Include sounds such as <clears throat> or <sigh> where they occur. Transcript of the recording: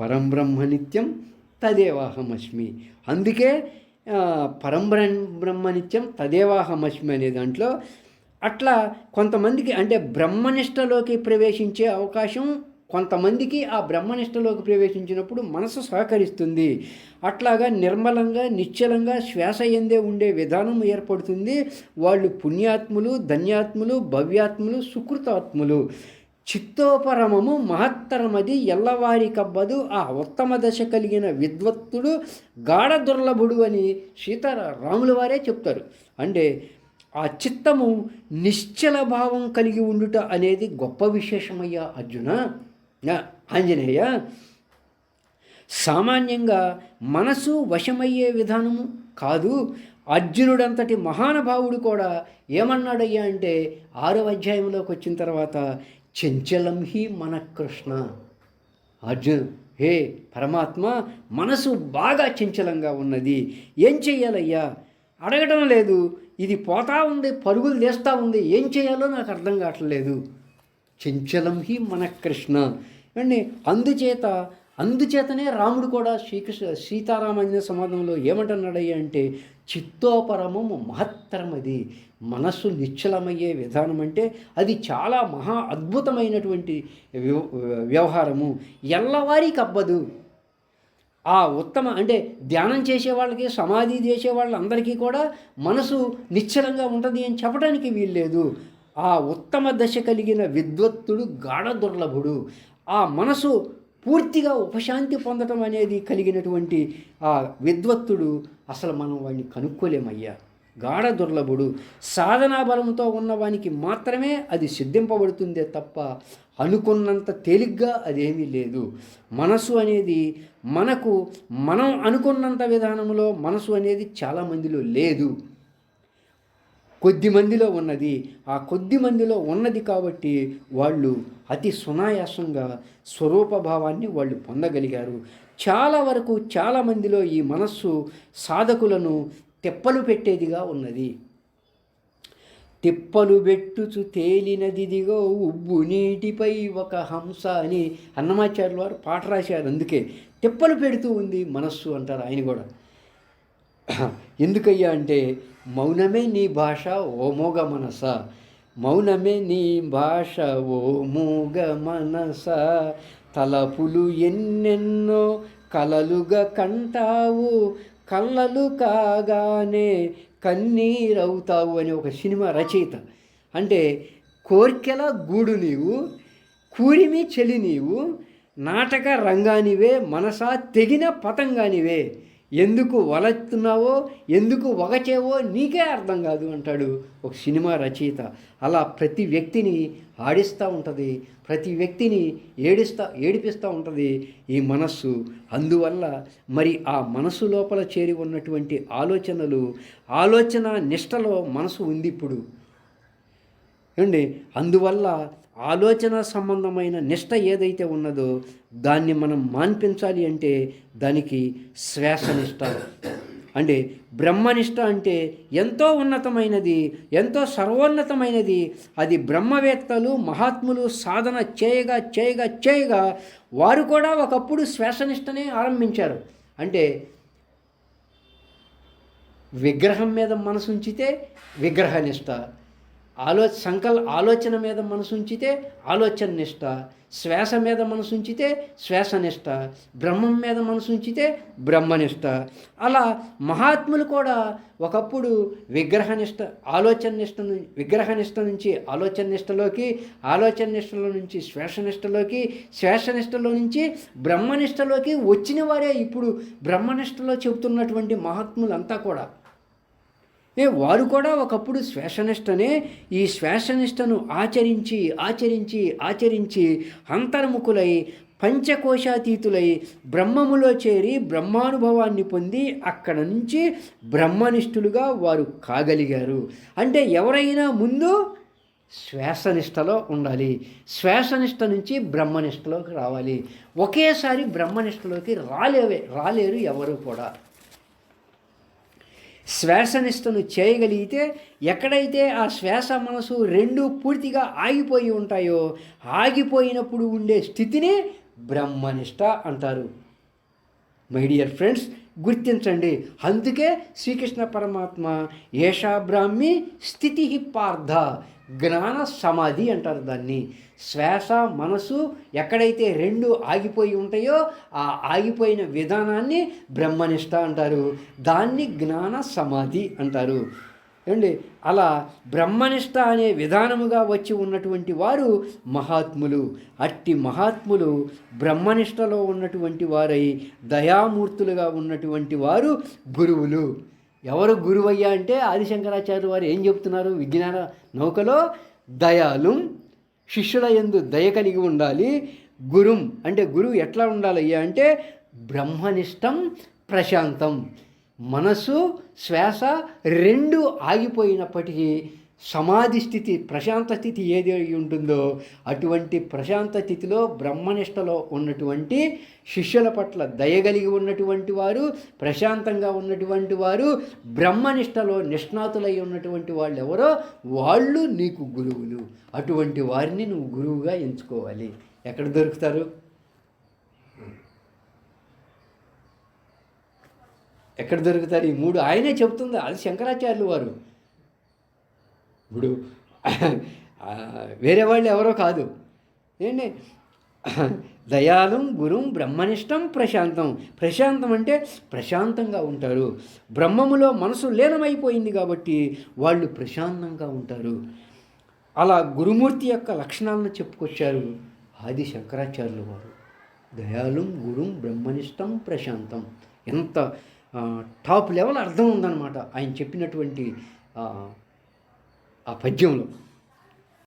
పరంబ్రహ్మ నిత్యం తదేవాహమస్మి. అందుకే ఆ, పరం బ్రహ్మ నిత్యం తదేవాహమస్మి అనే దాంట్లో అట్లా కొంతమందికి అంటే బ్రహ్మనిష్టలోకి ప్రవేశించే అవకాశం కొంతమందికి ఆ బ్రహ్మనిష్టలోకి ప్రవేశించినప్పుడు మనసు సహకరిస్తుంది. అట్లాగా నిర్మలంగా నిశ్చలంగా శ్వాస ఎందే ఉండే విధానం ఏర్పడుతుంది. వాళ్ళు పుణ్యాత్ములు ధన్యాత్ములు భవ్యాత్ములు సుకృతాత్ములు. చిత్తోపరమము మహత్తరమది ఎల్లవారి కబ్బదు ఆ ఉత్తమ దశ కలిగిన విద్వత్తుడు గాఢ దుర్లభుడు అని సీతారా రాముల వారే చెప్తారు. అంటే ఆ చిత్తము నిశ్చల భావం కలిగి ఉండుట అనేది గొప్ప విశేషమయ్యా అర్జున. ఆంజనేయ సామాన్యంగా మనసు వశమయ్యే విధానము కాదు. అర్జునుడంతటి మహానుభావుడు కూడా ఏమన్నాడయ్యా అంటే ఆరో అధ్యాయంలోకి వచ్చిన తర్వాత చెంచలం హి మన కృష్ణ అర్జున్ హే పరమాత్మ మనసు బాగా చంచలంగా ఉన్నది. ఏం చెయ్యాలయ్యా? అడగడం లేదు. ఇది పోతా ఉంది పరుగులు తీస్తూ ఉంది. ఏం చేయాలో నాకు అర్థం కావట్లేదు. చంచలం హి మన కృష్ణ అండి అందుచేత అందుచేతనే రాముడు కూడా శ్రీకృష్ణ సీతారామాంజన సమాధంలో ఏమంటున్నాడయ్యా అంటే చిత్తోపరమము మహత్తరమది మనస్సు నిశ్చలమయ్యే విధానం అంటే అది చాలా మహా అద్భుతమైనటువంటి వ్యవహారము. ఎల్లవారికి అబ్బదు ఆ ఉత్తమ అంటే ధ్యానం చేసే వాళ్ళకి సమాధి చేసే వాళ్ళందరికీ కూడా మనసు నిశ్చలంగా ఉంటుంది అని చెప్పడానికి వీల్లేదు. ఆ ఉత్తమ దశ కలిగిన విద్వత్తుడు గాఢ దుర్లభుడు. ఆ మనసు పూర్తిగా ఉపశాంతి పొందటం అనేది కలిగినటువంటి ఆ విద్వత్తుడు అసలు మనం వాడిని కనుక్కోలేమయ్యా. గాఢ దుర్లభుడు. సాధనా బలంతో ఉన్నవానికి మాత్రమే అది సిద్ధింపబడుతుందే తప్ప అనుకున్నంత తేలిగ్గా అదేమీ లేదు. మనసు అనేది మనకు మనం అనుకున్నంత విధానంలో మనసు అనేది చాలామందిలో లేదు. కొద్ది మందిలో ఉన్నది. ఆ కొద్ది మందిలో ఉన్నది కాబట్టి వాళ్ళు అతి సునాయాసంగా స్వరూపభావాన్ని వాళ్ళు పొందగలిగారు. చాలా వరకు చాలా మందిలో ఈ మనస్సు సాధకులను తెప్పలు పెట్టేదిగా ఉన్నది. తిప్పలు బెట్టుచు తేలినదిదిగో ఉబ్బు నీటిపై ఒక హంస అని అన్నమాచార్యుల వారు పాట రాశారు. అందుకే తిప్పలు పెడుతూ ఉంది మనస్సు అంటారు ఆయన కూడా. <clears throat> ఎందుకయ్యా అంటే మౌనమే నీ భాష ఓ మోగ మనస. మౌనమే నీ భాష ఓ మూగ మనస. తలపులు ఎన్నెన్నో కలలుగా కంటావు. కళ్ళలు కాగానే కన్నీరవుతావు అని ఒక సినిమా రచయిత. అంటే కోర్కెల గూడు నీవు కూరిమి చెలి నీవు నాటక రంగానివే మనసా తెగిన పతంగానివే. ఎందుకు వలెత్తున్నావో ఎందుకు వగచేవో నీకే అర్థం కాదు అంటాడు ఒక సినిమా రచయిత. అలా ప్రతి వ్యక్తిని ఆడిస్తూ ఉంటుంది ప్రతి వ్యక్తిని ఏడిస్తా ఏడిపిస్తూ ఉంటుంది ఈ మనస్సు. అందువల్ల మరి ఆ మనసు లోపల చేరి ఉన్నటువంటి ఆలోచనలు ఆలోచన నిష్టలో మనసు ఉంది ఇప్పుడు. ఏమండి? అందువల్ల ఆలోచన సంబంధమైన నిష్ట ఏదైతే ఉన్నదో దాన్ని మనం మాన్పించాలి అంటే దానికి శ్వాసనిష్ట అంటే బ్రహ్మనిష్ట అంటే ఎంతో ఉన్నతమైనది ఎంతో సర్వోన్నతమైనది. అది బ్రహ్మవేత్తలు మహాత్ములు సాధన చేయగా చేయగా చేయగా వారు కూడా ఒకప్పుడు శ్వాసనిష్టనే ఆరంభించారు. అంటే విగ్రహం మీద మనసు ఉంచితే విగ్రహనిష్ట. ఆలో సంకల్ ఆలోచన మీద మనసు ఉంచితే ఆలోచన నిష్ట శ్వాస మీద మనసు ఉంచితే శ్వాసనిష్ట బ్రహ్మం మీద మనసు ఉంచితే బ్రహ్మనిష్ట అలా మహాత్ములు కూడా ఒకప్పుడు విగ్రహనిష్ట ఆలోచన నిష్ట విగ్రహనిష్ట నుంచి ఆలోచన నిష్టలోకి ఆలోచన నిష్టలో నుంచి శ్వాసనిష్టలోకి శ్వాసనిష్టలో నుంచి బ్రహ్మనిష్టలోకి వచ్చిన వారే ఇప్పుడు బ్రహ్మనిష్టలో చెబుతున్నటువంటి మహాత్ములంతా కూడా. ఏ వారు కూడా ఒకప్పుడు శ్వేషనిష్టనే ఈ శ్వాసనిష్టను ఆచరించి ఆచరించి ఆచరించి అంతర్ముఖులై పంచకోశాతీతులై బ్రహ్మములో చేరి బ్రహ్మానుభవాన్ని పొంది అక్కడ నుంచి బ్రహ్మనిష్ఠులుగా వారు కాగలిగారు. అంటే ఎవరైనా ముందు శ్వాసనిష్టలో ఉండాలి. శ్వాసనిష్ట నుంచి బ్రహ్మనిష్టలోకి రావాలి. ఒకేసారి బ్రహ్మనిష్టలోకి రాలేవే రాలేరు ఎవరు కూడా. శ్వాసనిష్టలు చేయగలిగితే ఎక్కడైతే ఆ శ్వాస మనసు రెండు పూర్తిగా ఆగిపోయి ఉంటాయో ఆగిపోయినప్పుడు ఉండే స్థితిని బ్రహ్మనిష్ట అంటారు. మై డియర్ ఫ్రెండ్స్ గుర్తించండి. అందుకే శ్రీకృష్ణ పరమాత్మ ఏషా బ్రాహ్మి స్థితి పార్థ. జ్ఞాన సమాధి అంటారు దాన్ని. శ్వాస మనసు ఎక్కడైతే రెండు ఆగిపోయి ఉంటాయో ఆ ఆగిపోయిన విధానాన్ని బ్రహ్మనిష్ట అంటారు. దాన్ని జ్ఞాన సమాధి అంటారు. ఏమండి? అలా బ్రహ్మనిష్ట అనే విధానముగా వచ్చి ఉన్నటువంటి వారు మహాత్ములు. అట్టి మహాత్ములు బ్రహ్మనిష్టలో ఉన్నటువంటి వారై దయామూర్తులుగా ఉన్నటువంటి వారు గురువులు. ఎవరు గురువయ్యా అంటే ఆదిశంకరాచార్య వారు ఏం చెప్తున్నారు? విజ్ఞాన నౌకలో దయాలు శిష్యుల ఎందు దయ కలిగి ఉండాలి. గురుం అంటే గురువు ఎట్లా ఉండాలయ్యా అంటే బ్రహ్మనిష్టం ప్రశాంతం. మనసు శ్వాస రెండు ఆగిపోయినప్పటికీ సమాధి స్థితి ప్రశాంత స్థితి ఏది ఉంటుందో అటువంటి ప్రశాంత స్థితిలో బ్రహ్మనిష్టలో ఉన్నటువంటి శిష్యుల పట్ల దయగలిగి ఉన్నటువంటి వారు ప్రశాంతంగా ఉన్నటువంటి వారు బ్రహ్మనిష్టలో నిష్ణాతులై ఉన్నటువంటి వాళ్ళు ఎవరో వాళ్ళు నీకు గురువులు. అటువంటి వారిని నువ్వు గురువుగా ఎంచుకోవాలి. ఎక్కడ దొరుకుతారు? ఎక్కడ దొరుకుతారు? ఈ మూడు ఆయనే చెబుతుంది. అది శంకరాచార్యులు వారు. ఇప్పుడు వేరే వాళ్ళు ఎవరో కాదు. ఏంటి? దయాళం గురుం బ్రహ్మనిష్టం ప్రశాంతం. ప్రశాంతం అంటే ప్రశాంతంగా ఉంటారు. బ్రహ్మములో మనసు లీనమైపోయింది కాబట్టి వాళ్ళు ప్రశాంతంగా ఉంటారు. అలా గురుమూర్తి యొక్క లక్షణాలను చెప్పుకొచ్చారు ఆది శంకరాచార్యులు వారు. దయాళం గురుం బ్రహ్మనిష్టం ప్రశాంతం. ఎంత టాప్ లెవెల్ అర్థం ఉందన్నమాట. ఆయన చెప్పినటువంటి ఆ, ఆ పద్యంలో